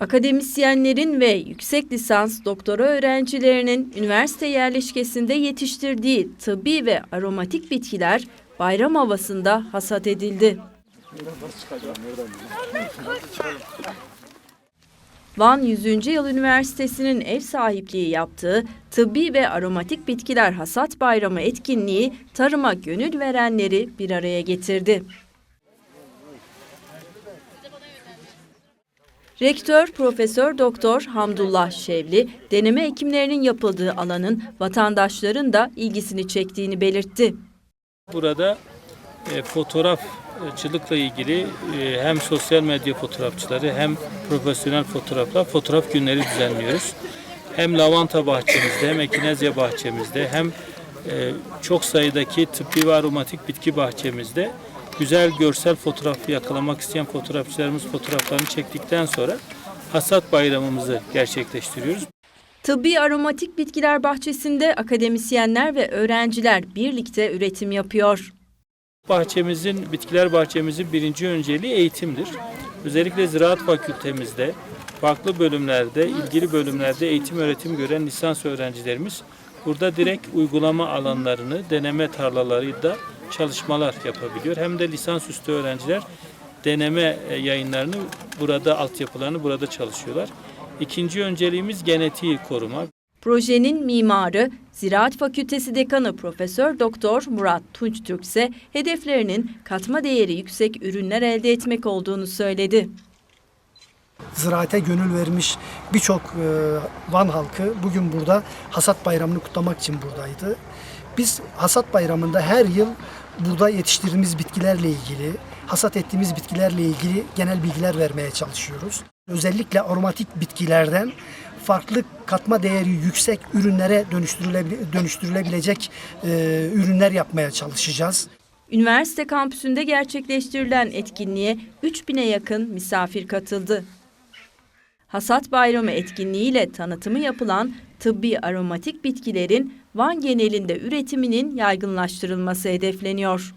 Akademisyenlerin ve yüksek lisans doktora öğrencilerinin üniversite yerleşkesinde yetiştirdiği tıbbi ve aromatik bitkiler bayram havasında hasat edildi. Van 100. Yıl Üniversitesi'nin ev sahipliği yaptığı Tıbbi ve Aromatik Bitkiler Hasat Bayramı etkinliği tarıma gönül verenleri bir araya getirdi. Rektör Profesör Doktor Hamdullah Şevli, deneme ekimlerinin yapıldığı alanın vatandaşların da ilgisini çektiğini belirtti. Burada e, fotoğrafçılıkla ilgili e, hem sosyal medya fotoğrafçıları hem profesyonel fotoğraflar fotoğraf günleri düzenliyoruz. Hem lavanta bahçemizde hem ekinezya bahçemizde hem e, çok sayıdaki tıbbi ve aromatik bitki bahçemizde güzel görsel fotoğrafı yakalamak isteyen fotoğrafçılarımız fotoğraflarını çektikten sonra hasat bayramımızı gerçekleştiriyoruz. Tıbbi Aromatik Bitkiler Bahçesi'nde akademisyenler ve öğrenciler birlikte üretim yapıyor. Bahçemizin, bitkiler bahçemizin birinci önceliği eğitimdir. Özellikle ziraat fakültemizde, farklı bölümlerde, ilgili bölümlerde eğitim öğretim gören lisans öğrencilerimiz burada direkt uygulama alanlarını, deneme tarlalarıyla çalışmalar yapabiliyor. Hem de lisansüstü öğrenciler deneme e, yayınlarını burada, altyapılarını burada çalışıyorlar. İkinci önceliğimiz genetiği koruma. Projenin mimarı Ziraat Fakültesi Dekanı Profesör Doktor Murat Tunçtürk ise hedeflerinin katma değeri yüksek ürünler elde etmek olduğunu söyledi. Ziraate gönül vermiş birçok e, Van halkı bugün burada hasat bayramını kutlamak için buradaydı. Biz hasat bayramında her yıl burada yetiştirdiğimiz bitkilerle ilgili, hasat ettiğimiz bitkilerle ilgili genel bilgiler vermeye çalışıyoruz. Özellikle aromatik bitkilerden farklı katma değeri yüksek ürünlere dönüştürülebi- dönüştürülebilecek e, ürünler yapmaya çalışacağız. Üniversite kampüsünde gerçekleştirilen etkinliğe 3000'e yakın misafir katıldı. Hasat Bayramı etkinliğiyle tanıtımı yapılan tıbbi aromatik bitkilerin Van genelinde üretiminin yaygınlaştırılması hedefleniyor.